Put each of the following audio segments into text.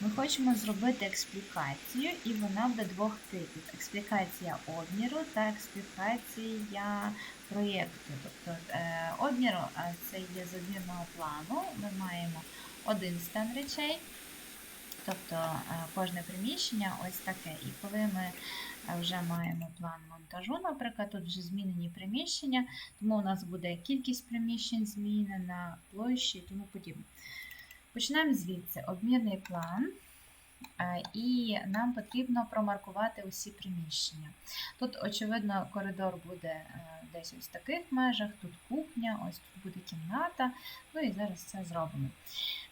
Ми хочемо зробити експлікацію, і вона буде двох типів: експлікація обміру та експлікація проєкту. Тобто е, обміру е, це є з одмірного плану. Ми маємо один стан речей, тобто е, кожне приміщення ось таке. І коли ми вже маємо план монтажу, наприклад, тут вже змінені приміщення, тому у нас буде кількість приміщень змінена, площі і тому подібне. Починаємо звідси обмірний план. Е, І нам потрібно промаркувати усі приміщення. Тут, очевидно, коридор буде е, десь ось в таких межах, тут кухня, ось тут буде кімната. Ну і зараз це зробимо.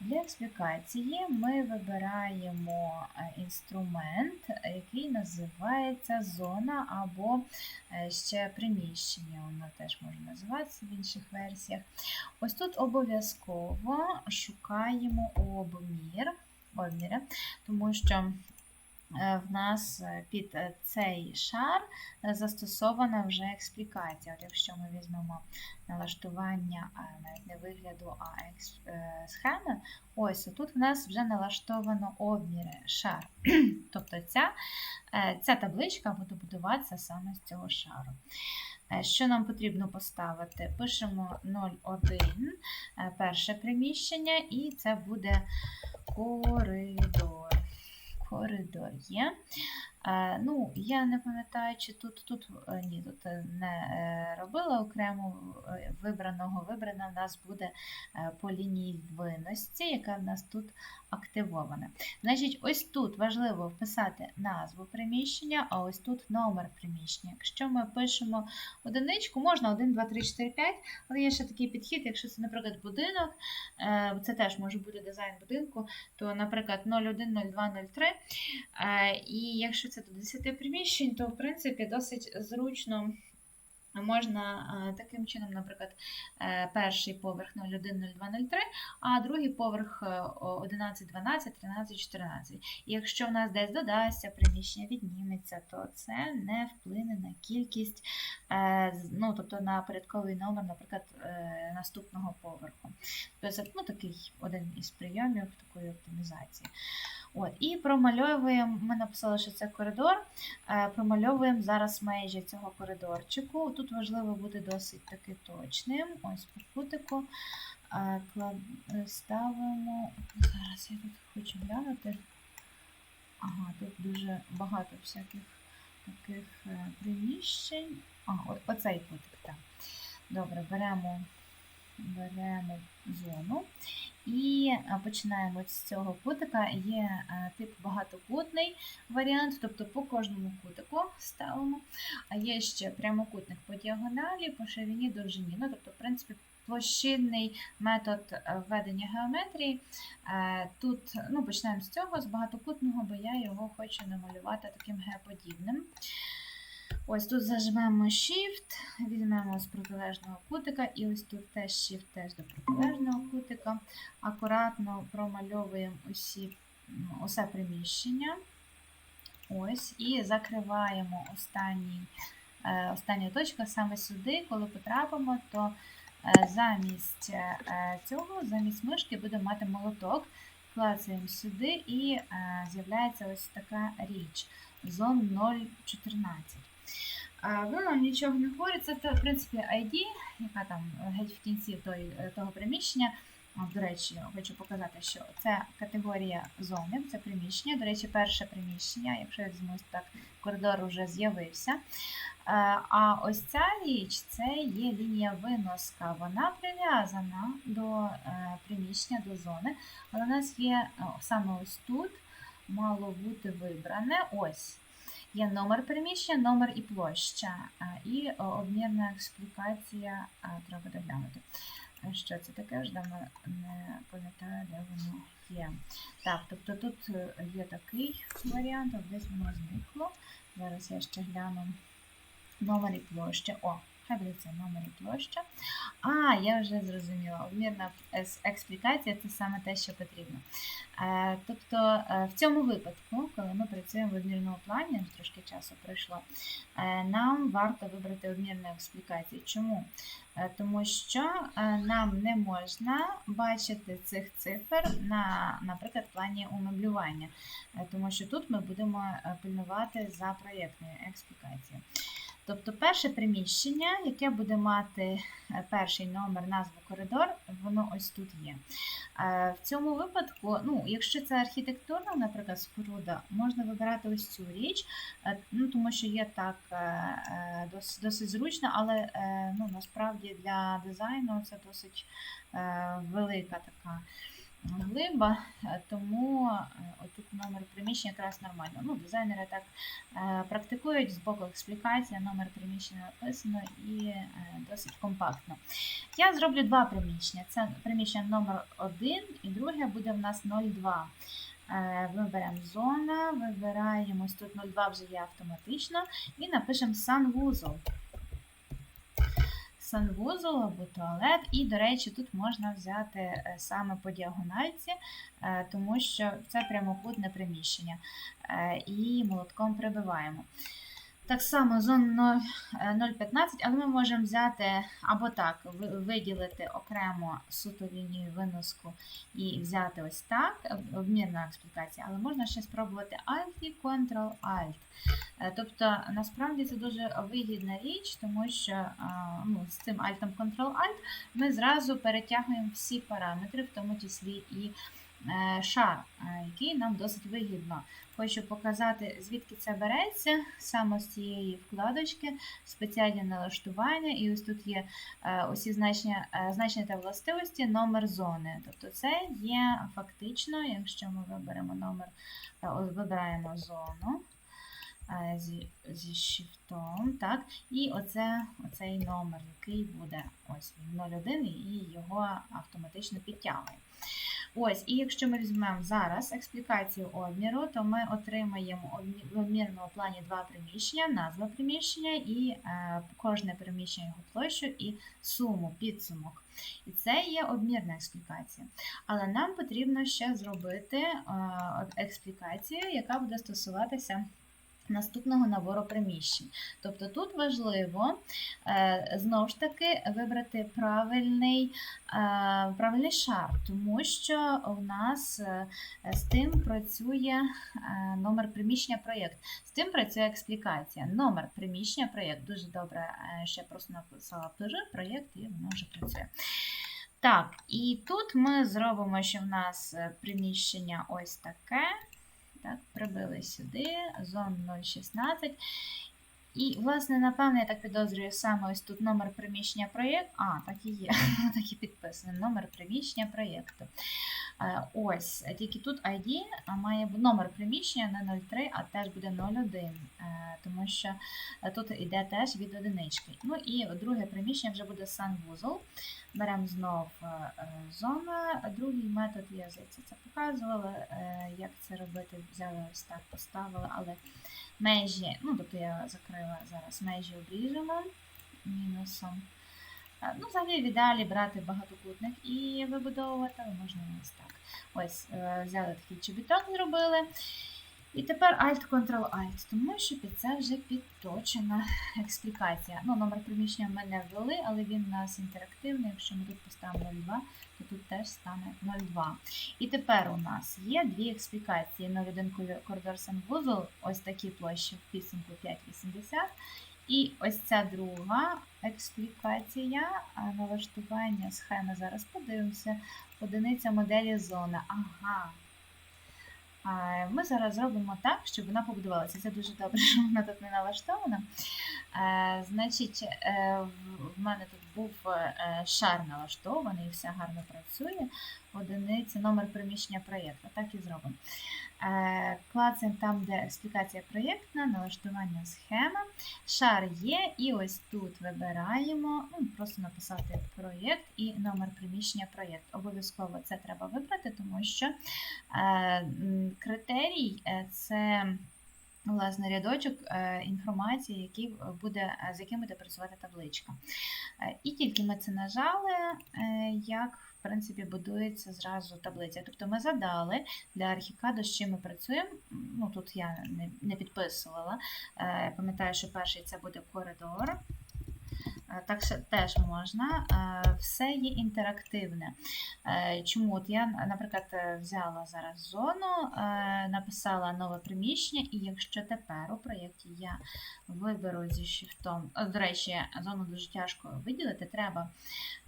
Для експлікації ми вибираємо е, інструмент, який називається зона або ще приміщення. Воно теж може називатися в інших версіях. Ось тут обов'язково шукаємо обмір, обміри, тому що е, в нас е, під е, цей шар застосована вже експлікація. От якщо ми візьмемо налаштування навіть не вигляду, а схеми, ось тут в нас вже налаштовано обміри шар. тобто ця, ця табличка буде будуватися саме з цього шару. Е, Що нам потрібно поставити? Пишемо 0,1, е, перше приміщення, і це буде коридор. Коридор є. Е, ну, я не пам'ятаю, чи тут, тут е, ні, тут е, не робила окремо вибраного. Вибрана в нас буде по лінії винності, яка в нас тут активована. Значить, ось тут важливо вписати назву приміщення, а ось тут номер приміщення. Якщо ми пишемо одиничку, можна 1, 2, 3, 4, 5, але є ще такий підхід, якщо це, наприклад, будинок, це теж може бути дизайн будинку, то, наприклад, 01, 02, 03. Е, І якщо це до 10 приміщень, то в принципі досить зручно. Можна е, таким чином, наприклад, е, перший поверх 01, 02, 03, а другий поверх е, о, 11, 12, 13, 14. І якщо в нас десь додасться приміщення, відніметься, то це не вплине на кількість, е, ну, тобто на порядковий номер, наприклад, наступного поверху. Тобто ну, такий один із прийомів такої оптимізації. От, і промальовуємо, ми написали, що це коридор. Е, Промальовуємо зараз межі цього коридорчику. Тут важливо бути досить таки точним. Ось по кутику е, ставимо. Зараз я тут хочу глянути. Ага, тут дуже багато всяких таких е, приміщень. А, оцей кутик, так. Добре, беремо, беремо зону. І починаємо з цього кутика. Є тип багатокутний варіант, тобто по кожному кутику ставимо. А є ще прямокутник по діагоналі, по ширині, довжині. Ну, тобто, в принципі, площинний метод е, введення геометрії. Е, Тут ну, починаємо з цього, з багатокутного, бо я його хочу намалювати таким геоподібним. Ось тут зажмемо Shift, візьмемо з протилежного кутика, і ось тут теж Shift теж до протилежного кутика. Акуратно промальовуємо усі, усе приміщення. Ось, і закриваємо останній, е, остання точка саме сюди. Коли потрапимо, то е, замість е, цього, замість мишки будемо мати молоток. Клацаємо сюди і з'являється ось така річ. Зон 014. Воно нічого не говорить, це в принципі ID, яка там е, геть в кінці той, е, того приміщення. До речі, хочу показати, що це категорія зони, це приміщення. До речі, перше приміщення, якщо я візьму ось так, коридор вже з'явився. Е, А ось ця річ це є лінія виноска. Вона прив'язана до приміщення, до зони. Але у нас є саме ось тут мало бути вибране. Ось. Є номер приміщення, номер і площа, і обмірна експлікація, треба доглянути. Що це таке? Вже давно не пам'ятаю, де воно є. Так, тобто тут е, є такий варіант, десь воно зникло. Зараз я ще гляну номер і площа. О, буде номер площа. А, я вже зрозуміла. Обмірна експлікація це саме те, що потрібно. Е, Тобто е, в цьому випадку, коли ми працюємо в обмірному плані, трошки часу пройшло, е, нам варто вибрати обмірну експлікацію. Чому? Тому що нам не можна бачити цих цифр на, наприклад, плані умеблювання, тому що тут ми будемо пильнувати за проєктною експлікацією. Тобто перше приміщення, яке буде мати е, перший номер, назву коридор, воно ось тут є. Е, В цьому випадку, ну, якщо це архітектурна, наприклад, споруда, можна вибирати ось цю річ, е, ну, тому що є так е, досить зручно, але ну, насправді для дизайну це досить велика така глиба, е, тому е, отут номер приміщення якраз нормально. Ну, дизайнери так е, практикують з боку експлікація, номер приміщення написано і досить компактно. Я зроблю два приміщення. Це приміщення номер 1 і друге буде в нас 02. Е, Виберемо зона, вибираємо тут 02 вже є автоматично і напишемо санвузол. Санвузол або туалет. І, до речі, тут можна взяти е, саме по діагональці, е, тому що це прямокутне приміщення. Е, І молотком прибиваємо. Так само зон 0, е, 0,15, але ми можемо взяти або так, виділити окремо суто лінію виноску і взяти ось так, об- обмірна експлікація, але можна ще спробувати Alt і Ctrl-Alt. Е, Тобто, насправді це дуже вигідна річ, тому що ну, з цим Alt Ctrl-Alt ми зразу перетягуємо всі параметри, в тому числі і е, шар, е, який нам досить вигідно. Хочу показати, звідки це береться, саме з цієї вкладочки, спеціальні налаштування, і ось тут є е, усі значення, е, значення та властивості, номер зони. Тобто це є фактично, якщо ми виберемо номер, е, вибираємо зону е, зі, зі шифтом, так, і оце, оцей номер, який буде ось він 01, і його автоматично підтягує. Ось, і якщо ми візьмемо зараз експлікацію обміру, то ми отримаємо в обмірному плані два приміщення, назва приміщення і е, кожне приміщення його площу і суму, підсумок. І це є обмірна експлікація. Але нам потрібно ще зробити е, експлікацію, яка буде стосуватися. Наступного набору приміщень. Тобто тут важливо е, знову ж таки вибрати правильний, е, правильний шар, тому що у нас е, з тим працює номер приміщення проєкт. З тим працює експлікація. Номер приміщення проєкт. Дуже добре, ще просто написала проєкт і воно вже працює. Так, і тут ми зробимо, що в нас приміщення ось таке. Так, прибили сюди, зон 016. І, власне, напевне, я так підозрюю, саме ось тут номер приміщення проєкту. А, так і є, так і підписано. Номер приміщення проєкту. Е, Ось, тільки тут ID має номер приміщення не 03, а теж буде 01, е, тому що е, тут йде теж від одинички. Ну і друге приміщення вже буде санвузол. Беремо знов зона. Другий метод я здається, це показувала, як це робити. Взяли ось так, поставили, але межі, ну тобто я закрила зараз межі обріжемо мінусом. Е, Ну, взагалі в ідеалі брати багатокутник і вибудовувати, але можна ось так. Ось, е, взяли такий чобіток, зробили. І тепер Alt-Ctrl-Alt, тому що це вже підточена експлікація. Ну, номер приміщення ми не ввели, але він у нас інтерактивний. Якщо ми тут поставимо 02, то тут теж стане 02. І тепер у нас є дві експлікації. 01 коридор санвузол, ось такі площі в підсумку 5,80. І ось ця друга експлікація налаштування схеми. Зараз подивимося. Одиниця моделі зона. Ага. Ми зараз зробимо так, щоб вона побудувалася. Це дуже добре, що вона тут не налаштована. Е, Значить, е, в мене тут був е, шар налаштований, все гарно працює. Одиниця, номер приміщення проєкту. Так і зробимо. Е, Клацаємо там, де експлікація проєктна, налаштування схеми. Шар є, і ось тут вибираємо, ну, просто написати проєкт і номер приміщення проєкт. Обов'язково це треба вибрати, тому що е, критерій е, це власне рядочок е, інформації, який буде, е, з яким буде працювати табличка. Е, І тільки ми це нажали, е, як в принципі будується зразу таблиця. Тобто ми задали для архікаду, з чим ми працюємо. Ну тут я не, підписувала. Е, Пам'ятаю, що перший це буде коридор. Е, Так що теж можна. Е, Все є інтерактивне. Е, Чому? От я, наприклад, взяла зараз зону, написала нове приміщення, і якщо тепер у проєкті я виберу зі шифтом, до речі, зону дуже тяжко виділити, треба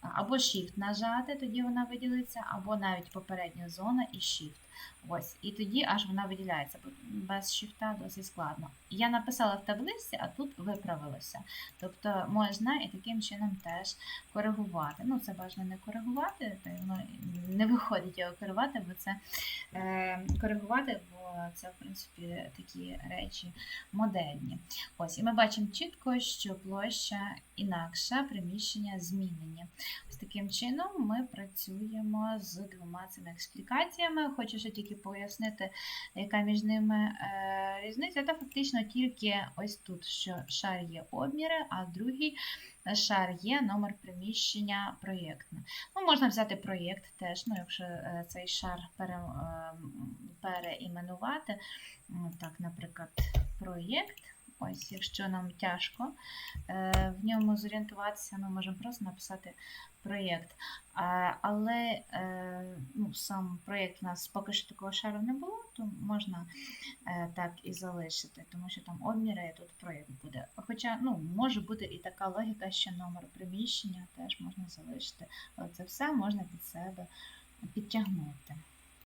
або Shift нажати, тоді вона виділиться, або навіть попередня зона і Shift. Ось, і тоді аж вона виділяється, без шифта досить складно. Я написала в таблиці, а тут виправилося. Тобто можна і таким чином теж коригувати. Ну, це бажано не коригувати, то воно не виходить його керувати, бо це е, коригувати, бо це, в принципі, такі речі модельні. Ось, і ми бачимо чітко, що площа інакша, приміщення змінені. Ось таким чином ми працюємо з двома цими експлікаціями. Хочу ще тільки пояснити, яка між ними е, різниця. Та фактично тільки ось тут, що шар є обміри, а другий шар є номер приміщення проєктне. Ну, можна взяти проєкт теж, ну, якщо е, цей шар пере, е, переіменувати. Ну, Так, наприклад, проєкт. Ось, якщо нам тяжко е, в ньому зорієнтуватися, ми можемо просто написати проєкт. Але е, ну, сам проєкт у нас поки що такого шару не було, то можна е, так і залишити, тому що там обміри, і тут проєкт буде. Хоча ну, може бути і така логіка, що номер приміщення теж можна залишити. Але це все можна під себе підтягнути.